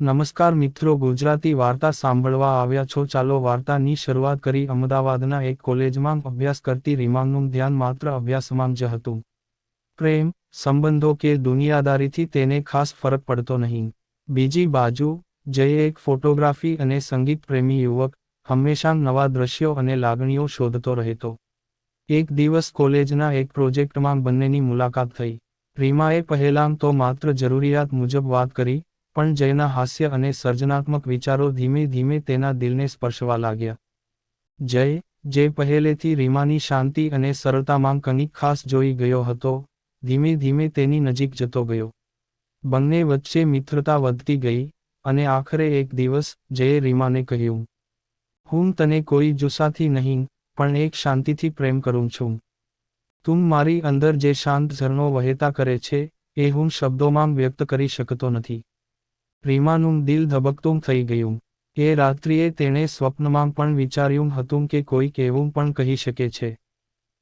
નમસ્કાર મિત્રો, ગુજરાતી વાર્તા સાંભળવા આવ્યા છો. ચાલો વાર્તાની શરૂઆત કરી. અમદાવાદના એક કોલેજમાં અભ્યાસ કરતી રીમાંગનું ધ્યાન માત્ર અભ્યાસમાં જ હતું. પ્રેમ, સંબંધો કે દુનિયાદારીથી તેને ખાસ ફરક પડતો નહીં. બીજી બાજુ, જય એક ફોટોગ્રાફી અને સંગીત પ્રેમી યુવક, હંમેશા નવા દ્રશ્યો અને લાગણીઓ શોધતો રહેતો. એક દિવસ કોલેજના એક પ્રોજેક્ટમાં બંનેની મુલાકાત થઈ. રીમાએ પહેલાં તો માત્ર જરૂરિયાત મુજબ વાત કરી પણ જયના હાસ્ય અને સર્જનાત્મક વિચારો ધીમે ધીમે તેના દિલને સ્પર્શવા લાગ્યા. જય, જે પહેલેથી રીમાની શાંતિ અને સરળતામાં કંઈક ખાસ જોઈ ગયો હતો, ધીમે ધીમે તેની નજીક જતો ગયો. બંને વચ્ચે મિત્રતા વધતી ગઈ, અને આખરે એક દિવસ જયે રીમાને કહ્યું, હું તને કોઈ જુસ્સાથી નહીં, પણ એક શાંતિથી પ્રેમ કરું છું. તું મારી અંદર જે શાંત ઝરણો વહેતા કરે છે, એ હું શબ્દોમાં વ્યક્ત કરી શકતો નથી. રીમાનું દિલ ધબકતું થઈ ગયું. એ રાત્રિએ તેણે સ્વપ્નમાં પણ વિચાર્યું હતું કે કોઈક એવું પણ કહી શકે છે.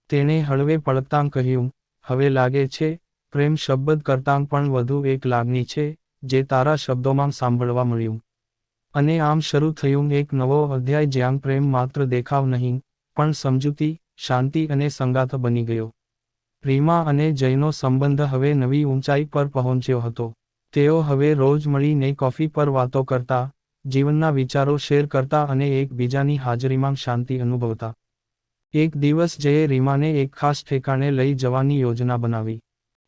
તેણે હળવે પડતાં કહ્યું, હવે લાગે છે, પ્રેમ શબ્દ કરતાં પણ વધુ એક લાગણી છે, જે તારા શબ્દોમાં સાંભળવા મળ્યું. અને આમ શરૂ થયું એક નવો અધ્યાય જ્યાં પ્રેમ માત્ર દેખાવ નહીં, પણ સમજૂતી, શાંતિ અને સંગાત બની ગયો. રીમા અને જયનો સંબંધ હવે નવી ઊંચાઈ પર પહોંચ્યો હતો. તેઓ હવે રોજ મળીને કોફી પર વાતો કરતા, જીવનના વિચારો શેર કરતા અને એકબીજાની હાજરીમાં શાંતિ અનુભવતા. એક દિવસ જયે રીમાને એક ખાસ ઠેકાણે લઈ જવાની યોજના બનાવી.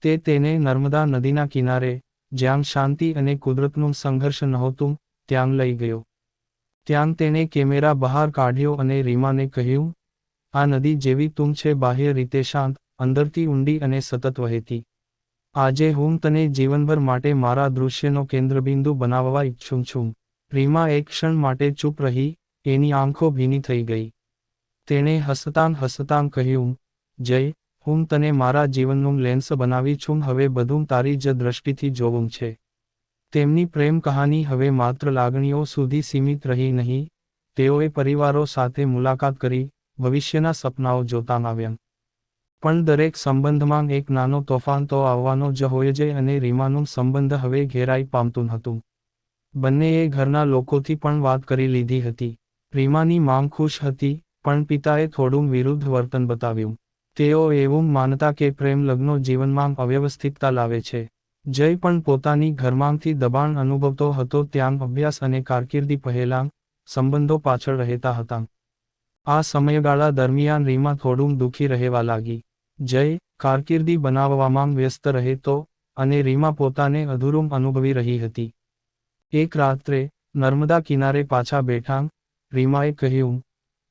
તે તેને નર્મદા નદીના કિનારે, જ્યાં શાંતિ અને કુદરતનું સંઘર્ષ નહોતું, ત્યાં લઈ ગયો. ત્યાં તેણે કેમેરા બહાર કાઢ્યો અને રીમાને કહ્યું, આ નદી જેવી તું છે, બાહ્ય રીતે શાંત, અંદરથી ઊંડી અને સતત વહેતી. આજે હું તને જીવનભર માટે મારા દૃશ્યનો કેન્દ્રબિંદુ બનાવવા ઈચ્છું છું. રીમા એક ક્ષણ માટે ચૂપ રહી, એની આંખો ભીની થઈ ગઈ. તેણે હસતાં હસતાં કહ્યું, જય, હું તને મારા જીવનનું લેન્સ બનાવી છું, હવે બધું તારી જ દ્રષ્ટિથી જોવું છે. તેમની પ્રેમ કહાની હવે માત્ર લાગણીઓ સુધી સીમિત રહી નહીં. તેઓએ પરિવારો સાથે મુલાકાત કરી, ભવિષ્યના સપનાઓ જોતા આવ્યા. પણ દરેક સંબંધમાં એક નાનો તોફાન તો આવવાનો જ હોય છે અને રીમાનું સંબંધ હવે ઘેરાઈ પામતું હતું બંનેએ ઘરના લોકોથી પણ વાત કરી લીધી હતી. રીમાની માંગ ખુશ હતી, પણ પિતાએ થોડું વિરુદ્ધ વર્તન બતાવ્યું. તેઓ એવું માનતા કે પ્રેમ લગ્નો જીવનમાં અવ્યવસ્થિતતા લાવે છે. જય પણ પોતાની ઘરમાંથી દબાણ અનુભવતો હતો ત્યાં અભ્યાસ અને કારકિર્દી પહેલાં સંબંધો પાછળ રહેતા હતા. આ સમયગાળા દરમિયાન રીમા થોડું દુઃખી રહેવા લાગી. જય, કારકિર્દી બનાવવામાં વ્યસ્ત રહેતો અને રીમા પોતાને અધૂરું અનુભવી રહી હતી. એક રાત્રે, નર્મદા કિનારે પાછા બેઠાં, રીમાએ કહ્યું,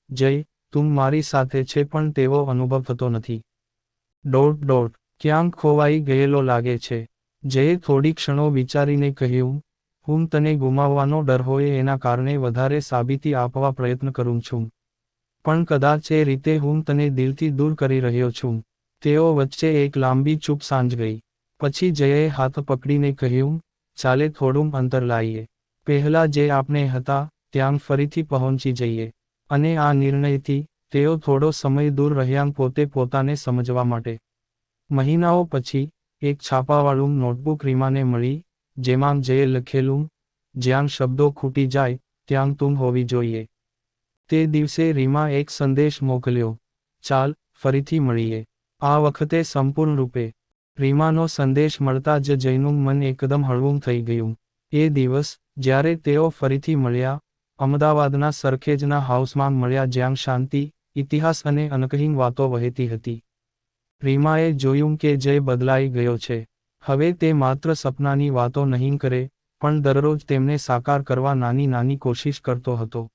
જય, તું મારી સાથે છે પણ તેવો અનુભવ થતો નથી. ડોટ ડોટ ક્યાંક ખોવાઈ ગયેલો લાગે છે. જયે થોડી ક્ષણો વિચારીને કહ્યું, હું તને ગુમાવવાનો ડર હોય એના કારણે વધારે સાબિતી આપવા પ્રયત્ન કરું છું. પણ કદાચ એ રીતે હું તને દિલથી દૂર કરી રહ્યો છું. તેઓ વચ્ચે એક લાંબી ચૂપ સાંજ ગઈ. પછી જયે હાથ પકડીને કહ્યું, ચાલે થોડું અંતર લાવીએ પહેલા જે આપણે હતા, ત્યાં ફરીથી પહોંચી જઈએ. અને આ નિર્ણયથી, તેઓ થોડો સમય દૂર રહ્યા પોતે પોતાને સમજવા માટે. મહિનાઓ પછી, એક છાપાવાળું નોટબુક રીમાને મળી, જેમાં જયે લખેલું, જ્યાં શબ્દો ખૂટી જાય, ત્યાં તું હોવી જોઈએ. તે દિવસે રીમા એક સંદેશ મોકલ્યો, ચાલ, ફરીથી મળીએ. આ વખતે સંપૂર્ણ રૂપે રીમાનો સંદેશ મળતા જ જયનું મન એકદમ હળવું થઈ ગયું. એ દિવસ, જ્યારે તેઓ ફરીથી મળ્યા, અમદાવાદના સરખેજના હાઉસમાં મળ્યા જ્યાં શાંતિ, ઇતિહાસ અને અનકહીન વાતો વહેતી હતી. રીમાએ જોયું કે જય બદલાઈ ગયો છે. હવે તે માત્ર સપનાની વાતો નહીં કરે, પણ દરરોજ તેમને સાકાર કરવા નાની નાની કોશિશ કરતો હતો.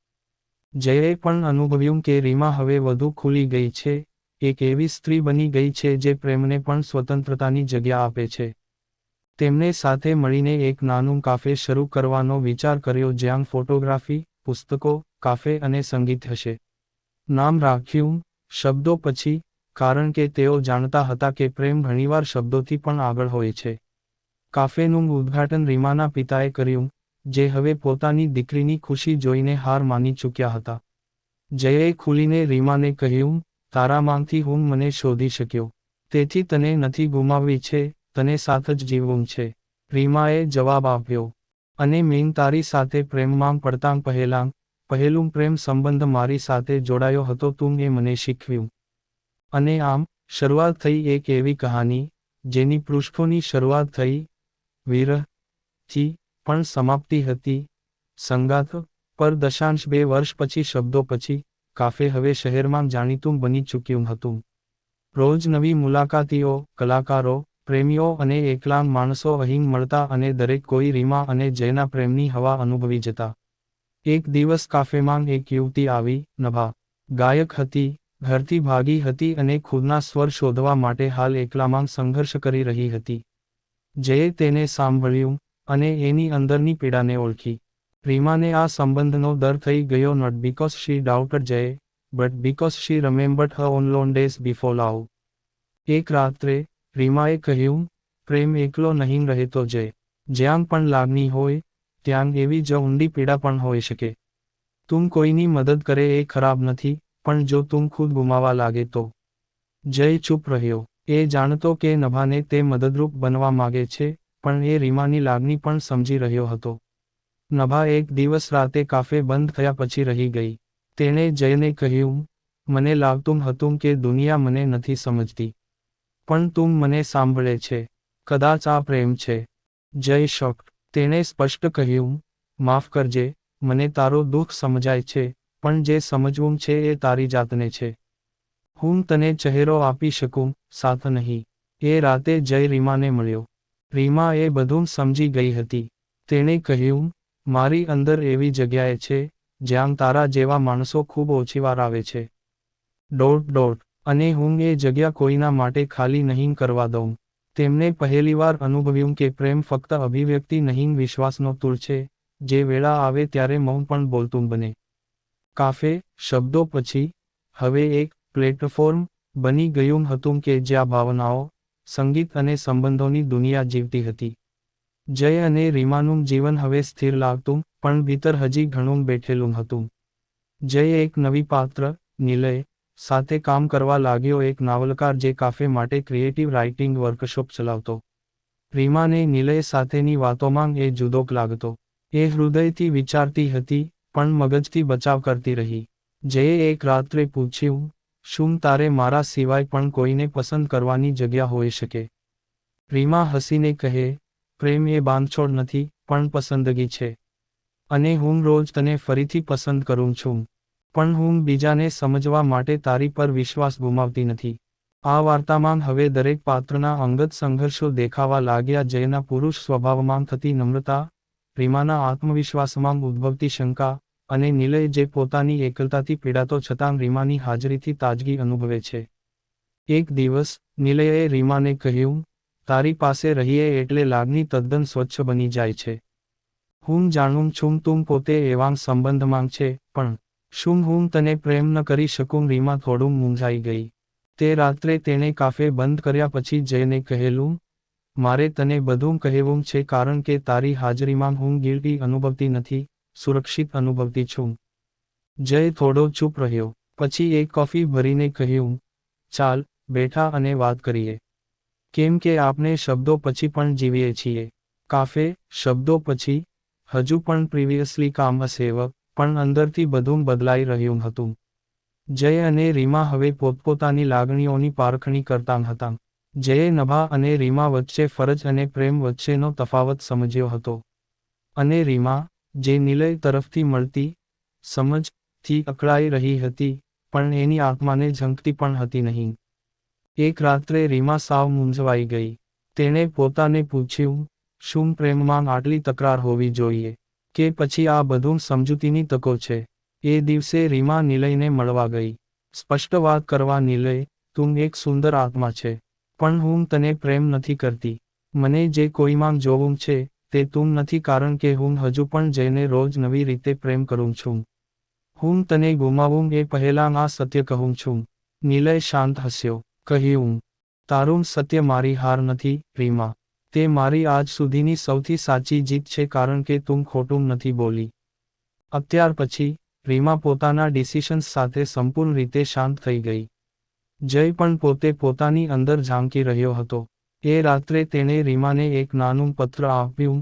જયે પણ અનુભવ્યું કે રીમા હવે વધુ ખુલી ગઈ છે એક એવી સ્ત્રી બની ગઈ છે જે પ્રેમને પણ સ્વતંત્રતાની જગ્યા આપે છે. તેમને સાથે મળીને એક નાનું કાફે શરૂ કરવાનો વિચાર કર્યો જ્યાં ફોટોગ્રાફી, પુસ્તકો, કાફે અને સંગીત હશે. નામ રાખ્યું, શબ્દો પછી, કારણ કે તેઓ જાણતા હતા કે પ્રેમ ઘણીવાર શબ્દોથી પણ આગળ હોય છે. કાફેનું ઉદ્ઘાટન રીમાના પિતાએ કર્યું, જે હવે પોતાની દીકરીની ખુશી જોઈને હાર માની ચૂક્યા હતા. જયે ખુલીને રીમાને કહ્યું તારામાંથી હું મને શોધી શક્યો. તેથી તને નથી ગુમાવવી છે, તને સાથ જ જીવવું છે. રીમાએ જવાબ આપ્યો. અને મેં તારી સાથે પ્રેમમાં પડતાં પહેલાં, પહેલું પ્રેમ સંબંધ મારી સાથે જોડાયો હતો, તું એ મને શીખવ્યું. અને આમ, શરૂઆત થઈ એક એવી કહાની, જેની પૃષ્ઠોની શરૂઆત થઈ, વિરહથી પણ સમાપ્તિ હતી. સંગાત પર દશાંશ બે વર્ષ પછી, શબ્દો પછી કાફે હવે શહેરમાં જાણીતું બની ચૂક્યું હતું. રોજ નવી મુલાકાતીઓ, કલાકારો, પ્રેમીઓ અને એકલાંગ માણસો અહીં મળતા અને દરેક કોઈ રીમા અને જયના પ્રેમની હવા અનુભવી જતા. એક દિવસ કાફેમાં એક યુવતી આવી, નભા. ગાયક હતી, ઘરથી ભાગી હતી અને ખુદના સ્વર શોધવા માટે હાલ એકલામાં સંઘર્ષ કરી રહી હતી. જયે તેને સાંભળ્યું અને એની અંદરની પીડાને ઓળખી. રીમાને આ સંબંધનો દર થઈ ગયો નોટ બીકોઝ શી ડાઉટેડ જય બટ બીકોઝ શી રિમેમ્બર્ડ હ ઓન લોન ડેઝ બિફોર લાવ એક રાત્રે રીમાએ કહ્યું, પ્રેમ એકલો નહીં રહેતો જય જ્યાં પણ લાગણી હોય, ત્યાં એવી જ ઊંડી પીડા પણ હોઈ શકે. તું કોઈની મદદ કરે એ ખરાબ નથી, પણ જો તું ખુદ ગુમાવા લાગે તો. જય ચૂપ રહ્યો. એ જાણતો કે નભાને તે મદદરૂપ બનવા માગે છે, પણ એ રીમાની લાગણી પણ સમજી રહ્યો હતો. નભા એક દિવસ રાતે કાફે બંધ થયા પછી રહી ગઈ. તેણે જયને કહ્યું, મને લાગતું હતું કે દુનિયા મને નથી સમજતી. પણ તું મને સાંભળે છે. કદાચ આ પ્રેમ છે. જય શોક. તેણે સ્પષ્ટ કહ્યું, માફ કરજે. મને તારો દુઃખ સમજાય છે, પણ જે સમજવું છે એ તારી જાતને છે. હું તને ચહેરો આપી શકું, સાથ નહીં. એ રાતે જય રીમાને મળ્યો. રીમા એ બધું સમજી ગઈ હતી. તેણે કહ્યું મારી અંદર એવી જગ્યાએ છે, જ્યાં તારા જેવા માણસો ખૂબ ઓછી વાર આવે છે. ડોટ ડોટ, અને હું એ જગ્યા કોઈના માટે ખાલી નહીં કરવા દઉં. તેમને પહેલીવાર અનુભવ્યું કે પ્રેમ ફક્ત અભિવ્યક્તિ નહીં, વિશ્વાસનો તૂર છે, જે વેળા આવે ત્યારે મૌન પણ બોલતું બને. કાફે, શબ્દો પછી, હવે એક પ્લેટફોર્મ બની ગયું હતું કે જ્યાં ભાવનાઓ, સંગીત અને સંબંધોની દુનિયા જીવતી હતી. જય અને રીમાનું જીવન હવે સ્થિર લાગતું, પણ ભીતર હજી ઘણું બેઠેલું હતું. જય એક નવી પાત્ર, નિલય, સાથે કામ કરવા લાગ્યો એક નાવલકાર જે કાફે માટે ક્રિએટિવ રાઇટિંગ વર્કશોપ ચલાવતો. રીમાને નિલય સાથેની વાતોમાં એ જુદોક લાગતો. એ હૃદયથી વિચારતી હતી, પણ મગજથી બચાવ કરતી રહી. જયે એક રાત્રે પૂછ્યું, શું તારે મારા સિવાય પણ કોઈને પસંદ કરવાની જગ્યા હોઈ શકે? રીમા હસીને કહે પ્રેમ એ બાંધછોડ નથી, પણ પસંદગી છે. અને હું રોજ તને ફરીથી પસંદ કરું છું. પણ હું બીજાને સમજવા માટે તારી પર વિશ્વાસ ગુમાવતી નથી. આ વાર્તામાં હવે દરેક પાત્રના અંગત સંઘર્ષો દેખાવા લાગ્યા જેના પુરુષ સ્વભાવમાં થતી નમ્રતા રીમાના આત્મવિશ્વાસમાં ઉદ્ભવતી શંકા અને નિલય જે પોતાની એકલતાથી પીડાતો છતાં રીમાની હાજરીથી તાજગી અનુભવે છે. એક દિવસ, નિલયે રીમાને કહ્યું તારી પાસે રહીએ એટલે લાગણી તદ્દન સ્વચ્છ બની જાય છે. હું જાણું છું તું પોતે એવાં સંબંધમાં છે, પણ શું હું તને પ્રેમ ન કરી શકું? રીમા થોડું મૂંઝાઈ ગઈ. તે રાત્રે તેણે કાફે બંધ કર્યા પછી જયને કહેલું, મારે તને બધું કહેવું છે કારણ કે તારી હાજરીમાં હું ગિલ્ટી અનુભવતી નથી, સુરક્ષિત અનુભવતી છું. જય થોડો ચૂપ રહ્યો. પછી એક કોફી ભરીને કહ્યું, ચાલ, બેઠા અને વાત કરીએ. કેમ કે આપણે શબ્દો પછી પણ જીવીએ છીએ. કાફે, શબ્દો પછી, હજુ પણ પ્રિવિયસલી કામ સેવક પણ અંદરથી બધું બદલાઈ રહ્યું હતું. જય અને રીમા હવે પોતપોતાની લાગણીઓની પારખણી કરતા હતા. જયે નભા અને રીમા વચ્ચે ફરજ અને પ્રેમ વચ્ચેનો તફાવત સમજ્યો હતો. અને રીમા, જે નિલય તરફથી મળતી, સમજથી અકળાઈ રહી હતી, પણ એની આત્માને ઝંકતી પણ હતી નહીં. એક રાત્રે રીમા સાવ મૂંઝવાઈ ગઈ. તેણે પોતાને પૂછ્યું, શું પ્રેમમાં આટલી તકરાર હોવી જોઈએ? કે પછી આ બધું સમજૂતીની તકો છે એ દિવસે રીમા નિલયને મળવા ગઈ. સ્પષ્ટ વાત કરવા નિલય, તું એક સુંદર આત્મા છે. પણ હું તને પ્રેમ નથી કરતી. મને જે કોઈમાં જોવું છે, તે તું નથી કારણ કે હું હજુ પણ જઈને રોજ નવી રીતે પ્રેમ કરું છું. હું તને ગુમાવું એ પહેલાં આ સત્ય કહું છું નિલય શાંત હસ્યો. કહ્યું તારું સત્ય મારી હાર નથી રીમા તે મારી આજ સુધીની સૌથી સાચી જીત છે કારણ કે તું ખોટું નથી બોલી. અત્યાર પછી રીમા પોતાના ડિસિશન્સ સાથે સંપૂર્ણ રીતે શાંત થઈ ગઈ. જય પણ પોતે પોતાની અંદર ઝાંકી રહ્યો હતો. એ રાત્રે તેણે રીમાને એક નાનું પત્ર આપ્યું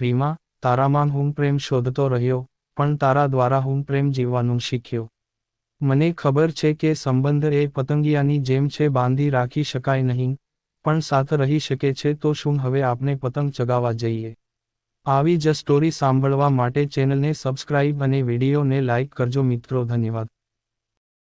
રીમા તારામાં હું પ્રેમ શોધતો રહ્યો, પણ તારા દ્વારા હું પ્રેમ જીવવાનું શીખ્યો. મને ખબર છે કે સંબંધ એ પતંગિયાની જેમ છે, બાંધી રાખી શકાય નહીં. પણ સાથ રહી શકે છે, તો શું હવે આપણે પતંગ ચગાવવા જઈએ? આવી જ સ્ટોરી સાંભળવા માટે ચેનલને સબસ્ક્રાઇબ અને વિડીયોને લાઇક કરજો મિત્રો, ધન્યવાદ.